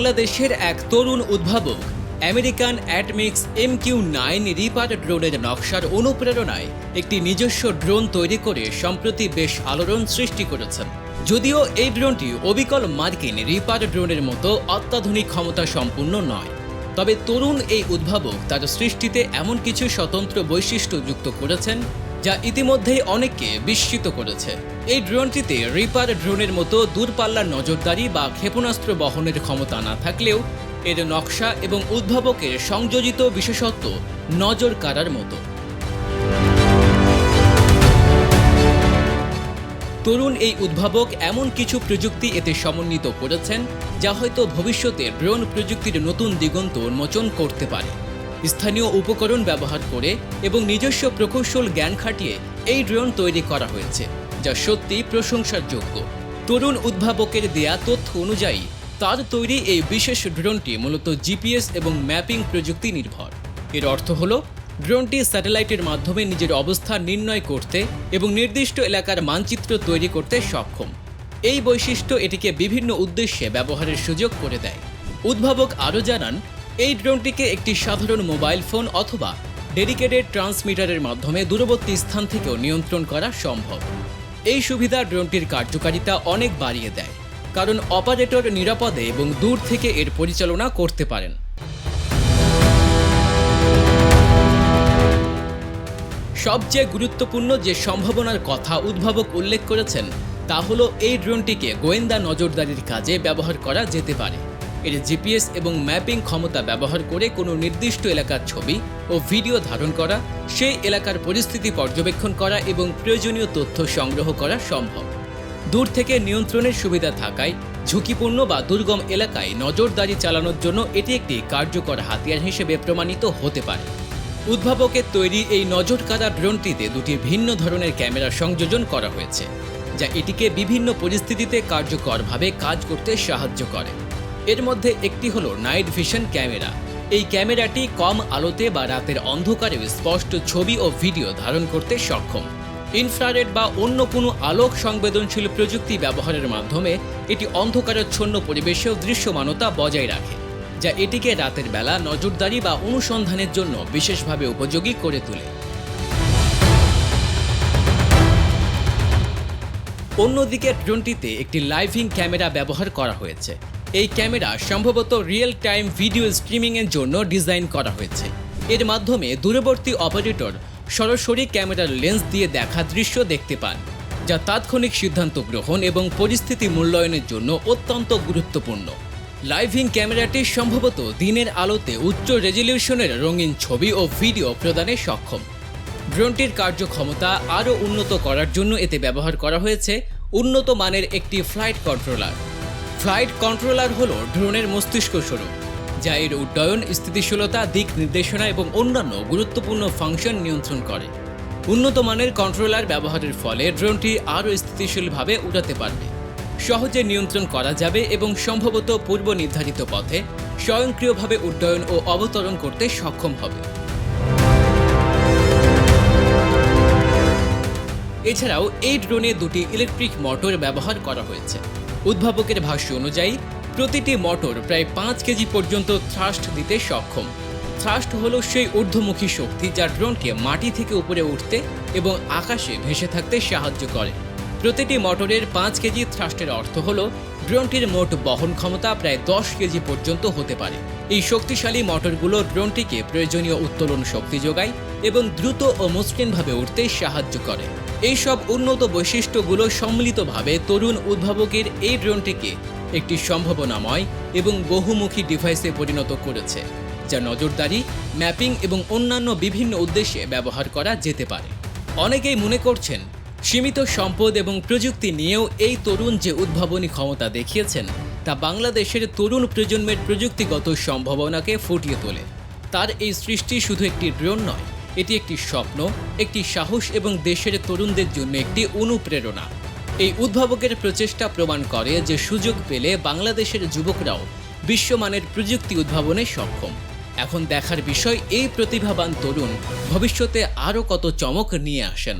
বাংলাদেশের এক তরুণ উদ্ভাবক, American Atomics M Q nine reaper ড্রোনের নকশার অনুপ্রেরণায় একটি নিজস্ব ড্রোন তৈরি করে সম্প্রতি বেশ আলোড়ন সৃষ্টি করেছেন। যদিও এই ড্রোনটি অবিকল মার্কিন রিপার ড্রোনের মতো অত্যাধুনিক ক্ষমতা সম্পূর্ণ নয়। তবে তরুণ এই উদ্ভাবক তার সৃষ্টিতে এমন কিছু স্বতন্ত্র বৈশিষ্ট্য যুক্ত করেছেন যা ইতিমধ্যেই অনেককে বিস্মিত করেছে। এই ড্রোনটিতে রিপার ড্রোনের মতো দূরপাল্লার নজরদারি বা ক্ষেপণাস্ত্র বহনের ক্ষমতা না থাকলেও, এর নকশা এবং উদ্ভাবকের সংযোজিত বিশেষত্ব নজর কাড়ার মতো। তরুণ এই উদ্ভাবক এমন কিছু প্রযুক্তি এতে সমন্বিত করেছেন, যা হয়তো ভবিষ্যতে ড্রোন প্রযুক্তির নতুন দিগন্ত উন্মোচন করতে পারে। স্থানীয় উপকরণ ব্যবহার করে এবং নিজস্ব প্রকৌশল জ্ঞান খাটিয়ে এই ড্রোন তৈরি করা হয়েছে, যা সত্যি প্রশংসার যোগ্য তরুণ উদ্ভাবকের দেয়া তথ্য অনুযায়ী, তার তৈরি এই বিশেষ ড্রোনটি মূলত জিপিএস এবং ম্যাপিং প্রযুক্তি নির্ভর। এর অর্থ হলো, ড্রোনটি স্যাটেলাইটের মাধ্যমে নিজের অবস্থান নির্ণয় করতে এবং নির্দিষ্ট এলাকার মানচিত্র তৈরি করতে সক্ষম। এই বৈশিষ্ট্য এটিকে বিভিন্ন উদ্দেশ্যে ব্যবহারের সুযোগ করে দেয়। উদ্ভাবক আরও জানান এই ড্রোনটিকে একটি সাধারণ মোবাইল ফোন অথবা ডেডিকেটেড ট্রান্সমিটারের মাধ্যমে দূরবর্তী স্থান থেকেও নিয়ন্ত্রণ করা সম্ভব। এই সুবিধা ড্রোনটির কার্যকারিতা অনেক বাড়িয়ে দেয়, কারণ অপারেটর নিরাপদে এবং দূর থেকে এর পরিচালনা করতে পারেন। সবচেয়ে গুরুত্বপূর্ণ যে সম্ভাবনার কথা উদ্ভাবক উল্লেখ করেছেন, তা হলো এই ড্রোনটিকে গোয়েন্দা নজরদারির কাজে ব্যবহার করা যেতে পারে। এর জিপিএস এবং ম্যাপিং ক্ষমতা ব্যবহার করে কোনো নির্দিষ্ট এলাকার ছবি ও ভিডিও ধারণ করা, সেই এলাকার পরিস্থিতি পর্যবেক্ষণ করা এবং প্রয়োজনীয় তথ্য সংগ্রহ করা সম্ভব। দূর থেকে নিয়ন্ত্রণের সুবিধা থাকায় ঝুঁকিপূর্ণ বা দুর্গম এলাকায় নজরদারি চালানোর জন্য এটি একটি কার্যকর হাতিয়ার হিসেবে প্রমাণিত হতে পারে। উদ্ভাবকের তৈরি এই নজরকাড়া ড্রোনটিতে দুটি ভিন্ন ধরনের ক্যামেরা সংযোজন করা হয়েছে, যা এটিকে বিভিন্ন পরিস্থিতিতে কার্যকরভাবে কাজ করতে সাহায্য করে। এর মধ্যে একটি হলো নাইট ভিশন ক্যামেরা। এই ক্যামেরাটি কম আলোতে বা রাতের অন্ধকারে স্পষ্ট ছবি ও ভিডিও ধারণ করতে সক্ষম। ইনফ্রারেড বা অন্য কোনো আলোক সংবেদনশীল প্রযুক্তি ব্যবহারের মাধ্যমে এটি অন্ধকারাচ্ছন্ন পরিবেশেও দৃশ্যমানতা বজায় রাখে, যা এটিকে রাতের বেলা নজরদারি বা অনুসন্ধানের জন্য বিশেষভাবে উপযোগী করে তোলে। অন্যদিকে ড্রোনটিতে একটি লাইভিং ক্যামেরা ব্যবহার করা হয়েছে। এই ক্যামেরা সম্ভবত রিয়েল টাইম ভিডিও স্ট্রিমিংয়ের জন্য ডিজাইন করা হয়েছে। এর মাধ্যমে দূরবর্তী অপারেটর সরাসরি ক্যামেরার লেন্স দিয়ে দেখা দৃশ্য দেখতে পান, যা তাৎক্ষণিক সিদ্ধান্ত গ্রহণ এবং পরিস্থিতি মূল্যায়নের জন্য অত্যন্ত গুরুত্বপূর্ণ। লাইভিং ক্যামেরাটি সম্ভবত দিনের আলোতে উচ্চ রেজলিউশনের রঙিন ছবি ও ভিডিও প্রদানে সক্ষম। ড্রোনটির কার্যক্ষমতা আরও উন্নত করার জন্য এতে ব্যবহার করা হয়েছে উন্নত মানের একটি ফ্লাইট কন্ট্রোলার ফ্লাইট কন্ট্রোলার হলো ড্রোনের মস্তিষ্ক স্বরূপ যা এর উড্ডয়ন, স্থিতিশীলতা, দিক নির্দেশনা এবং অন্যান্য গুরুত্বপূর্ণ ফাংশন নিয়ন্ত্রণ করে। উন্নত মানের কন্ট্রোলার ব্যবহারের ফলে ড্রোনটি আরও স্থিতিশীলভাবে উড়াতে পারবে। সহজে নিয়ন্ত্রণ করা যাবে এবং সম্ভবত পূর্ব নির্ধারিত পথে স্বয়ংক্রিয়ভাবে উড্ডয়ন ও অবতরণ করতে সক্ষম হবে। এছাড়াও এই ড্রোনে দুটি ইলেকট্রিক মোটর ব্যবহার করা হয়েছে। উদ্ভাবকের ভাষ্য অনুযায়ী, প্রতিটি মোটর প্রায় পাঁচ কেজি পর্যন্ত থ্রাস্ট দিতে সক্ষম। থ্রাস্ট হলো সেই ঊর্ধ্বমুখী শক্তি যা ড্রোনকে মাটি থেকে উপরে উঠতে এবং আকাশে ভেসে থাকতে সাহায্য করে। প্রতিটি মোটরের পাঁচ কেজি থ্রাস্টের অর্থ হলো ড্রোনটির মোট বহন ক্ষমতা প্রায় দশ কেজি পর্যন্ত হতে পারে। এই শক্তিশালী মোটরগুলো ড্রোনটিকে প্রয়োজনীয় উত্তোলন শক্তি যোগায় এবং দ্রুত ও মসৃণভাবে উঠতে সাহায্য করে। এই সব উন্নত বৈশিষ্ট্যগুলো সম্মিলিতভাবে তরুণ উদ্ভাবকের এই ড্রোনটিকে একটি সম্ভাবনাময় এবং বহুমুখী ডিভাইসে পরিণত করেছে, যা নজরদারি, ম্যাপিং এবং অন্যান্য বিভিন্ন উদ্দেশ্যে ব্যবহার করা যেতে পারে। অনেকেই মনে করছেন সীমিত সম্পদ এবং প্রযুক্তি নিয়েও এই তরুণ যে উদ্ভাবনী ক্ষমতা দেখিয়েছেন, তা বাংলাদেশের তরুণ প্রজন্মের প্রযুক্তিগত সম্ভাবনাকে ফুটিয়ে তোলে। তার এই সৃষ্টি শুধু একটি ড্রোন নয়, এটি একটি স্বপ্ন, একটি সাহস এবং দেশের তরুণদের জন্য একটি অনুপ্রেরণা। এই উদ্ভাবকের প্রচেষ্টা প্রমাণ করে যে সুযোগ পেলে বাংলাদেশের যুবকরাও বিশ্বমানের প্রযুক্তি উদ্ভাবনে সক্ষম। এখন দেখার বিষয় এই প্রতিভাবান তরুণ ভবিষ্যতে আরও কত চমক নিয়ে আসেন।